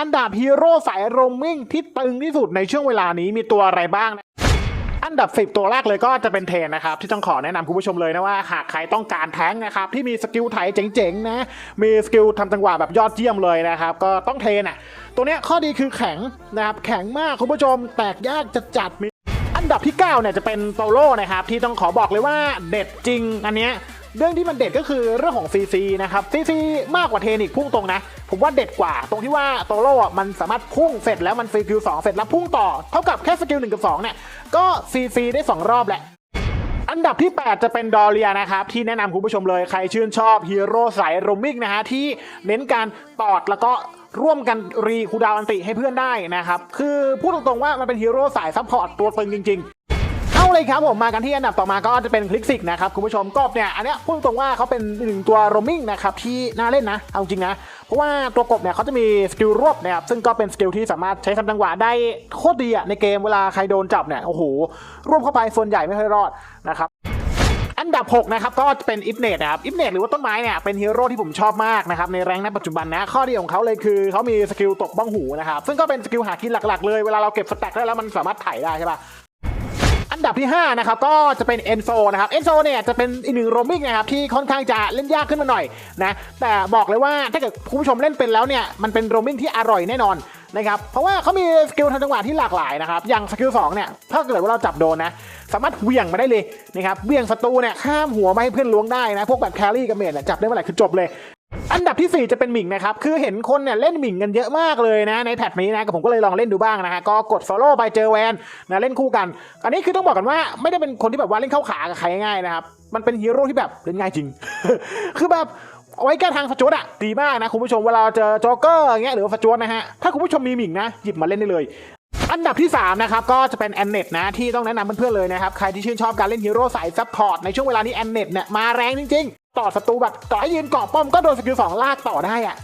อันดับฮีโร่สายโรมมิ่งที่ตึงที่สุดในช่วงเวลานี้มีตัวอะไรบ้างนะอันดับ 10 ตัวแรกเลยก็จะเป็นเทนนะครับ ที่ต้องขอแนะนำคุณผู้ชมเลยนะว่า หากใครต้องการแท้งนะครับ ที่มีสกิลไถเจ๋งๆนะ มีสกิลทำจังหวะแบบยอดเยี่ยมเลยนะครับ ก็ต้องเทนอะตัวเนี้ยข้อดีคือแข็งนะครับ แข็งมากคุณผู้ชมแตกยากจะจัดมีอันดับที่ 9 เนี่ยจะเป็นโตโร่นะครับ ที่ต้องขอบอกเลยว่าเด็ดจริงอันเนี้ย เรื่องที่มันเด็ดก็คือเรื่องของซีซีนะครับซีซีมากกว่าเทนอีกพุ่งตรงนะ ผมว่าเด็ดกว่า ตรงที่ว่าโตโร่มันสามารถพุ่งเสร็จแล้วมันสกิลสองเสร็จแล้วพุ่งต่อ เท่ากับแค่สกิลหนึ่งกับสองเนี่ย ก็ซีซีได้สองรอบแหละอันดับที่ 8 จะเป็นดอเรียนะครับ ที่แนะนำคุณผู้ชมเลยใครชื่นชอบฮีโร่สายโรมิกนะฮะ ที่เน้นการตอดแล้วก็ร่วมกันรีคูดาวอันติให้เพื่อนได้นะครับ คือพูดตรงๆว่ามันเป็นฮีโร่สายซัพพอร์ตตัวตึงจริง เลยครับผมมากันที่อันดับต่อมาก็จะเป็นคลิกซิกนะครับคุณผู้ชมกบเนี่ยอันเนี้ยพูดตรงว่าเขาเป็นหนึ่งตัวโรมิงนะครับที่น่าเล่นนะเอาจริงนะเพราะว่าตัวกบเนี่ยเขาจะมีสกิลรวบนะครับซึ่งก็เป็นสกิลที่สามารถใช้ทำจังหวะได้โคตรดีอะในเกมเวลาใครโดนจับเนี่ยโอ้โหรวบเข้าไปส่วนใหญ่ไม่ค่อยรอดนะครับอันดับ 6 นะครับ ก็จะเป็นอิฟเนตนะครับอิฟเนตหรือว่าต้นไม้เนี่ยเป็นฮีโร่ที่ผมชอบมากนะครับ ในแรงค์ณปัจจุบันนะ ข้อดีของเขาเลยคือเขามีสกิลตกบ้องหูนะครับ ซึ่งก็เป็นสกิลหากินหลักๆเลย เวลาเราเก็บสแต็กได้แล้วมันสามารถถ่ได้ใช่ปะ อันดับที่ 5 นะครับ ก็จะเป็นเอนโซนะครับเอนโซเนี่ยจะเป็นอีกหนึ่งโรมิงนะครับที่ค่อนข้างจะเล่นยากขึ้นมาหน่อยนะแต่บอกเลยว่าถ้าเกิดคุณผู้ชมเล่นเป็นแล้วเนี่ยมันเป็นโรมิงที่อร่อยแน่นอนนะครับเพราะว่าเขามีสกิลทางจังหวะที่หลากหลายนะครับอย่างสกิล2เนี่ยถ้าเกิดว่าเราจับโดนนะสามารถเวี่ยงมาได้เลยนะครับเวี่ยงศัตรูเนี่ยข้ามหัวมาให้เพื่อนล้วงได้นะพวกแบบแครี่กับเมดเนี่ยจับได้เมื่อไหร่คือจบเลย อันดับที่ 4 จะเป็นหมิงนะครับ คือเห็นคนเนี่ยเล่นหมิงกันเยอะมากเลยนะในแพทนี้นะก็ผมก็เลยลองเล่นดูบ้างนะฮะก็กด follow ไปเจอแวนนะเล่นคู่กัน อันนี้คือต้องบอกกันว่าไม่ได้เป็นคนที่แบบว่าเล่นเข้าขากับใครง่ายๆนะครับ มันเป็นฮีโร่ที่แบบเล่นง่ายจริง คือแบบเอาไว้แก้ทางฟจวดอะดีมากนะคุณผู้ชมเวลาเจอโจ๊กเกอร์เงี้ยหรือว่าฟจวดนะฮะถ้าคุณผู้ชมมีหมิงนะหยิบมาเล่นได้เลยอันดับที่ 3 นะครับ ก็จะเป็นแอนเน็ตนะ ที่ต้องแนะนำเพื่อนๆเลยนะครับ ใครที่ชื่นชอบการเล่นฮีโร่สายซัพพอร์ตในช่วงเวลานี้แอนเน็ตเนี่ยมาแรงจริง ต่อศัตรูแบบต่อให้ยืนเกาะป้อมก็โดนสกิลสองลากต่อได้อะ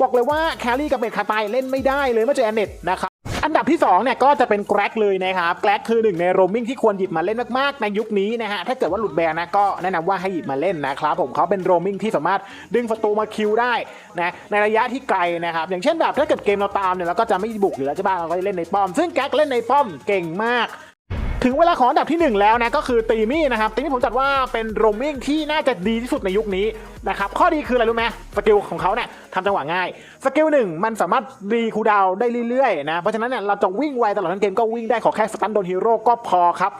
บอกเลยว่าแครี่กับเมดคาตายเล่นไม่ได้เลยเมื่อเจอแอนเน็ตนะครับอันดับที่2เนี่ยก็จะเป็นแกร็กเลยนะครับแกร็กคือหนึ่งในโรมมิ่งที่ควรหยิบมาเล่นมากๆ ในยุคนี้นะฮะถ้าเกิดว่าหลุดแบนนะก็แนะนำว่าให้หยิบมาเล่นนะครับผมเขาเป็นโรมมิ่งที่สามารถดึงศัตรูมาคิวได้นะในระยะที่ไกลนะครับอย่างเช่นแบบถ้าเกิดเกมเราตามเนี่ยเราก็จะไม่บุกหรือเราจะบ้างเราก็จะเล่นในป้อม ซึ่งแกร็กเล่นในป้อมเก่งมาก ถึงเวลาของอันดับที่ 1 แล้วนะก็คือตีมี่นะครับตีมี่ผมจัดว่าเป็นโรมมิ่งที่น่าจะดีที่สุดในยุคนี้นะครับข้อดีคืออะไรรู้ไหมสกิลของเขาเนี่ยทำจังหวะง่ายสกิลหนึ่งมันสามารถรีคูดาวได้เรื่อยๆนะเพราะฉะนั้นเนี่ยเราจะวิ่งไวตลอดทั้งเกมก็วิ่งได้ขอแค่สตันโดนฮีโร่ก็พอครับ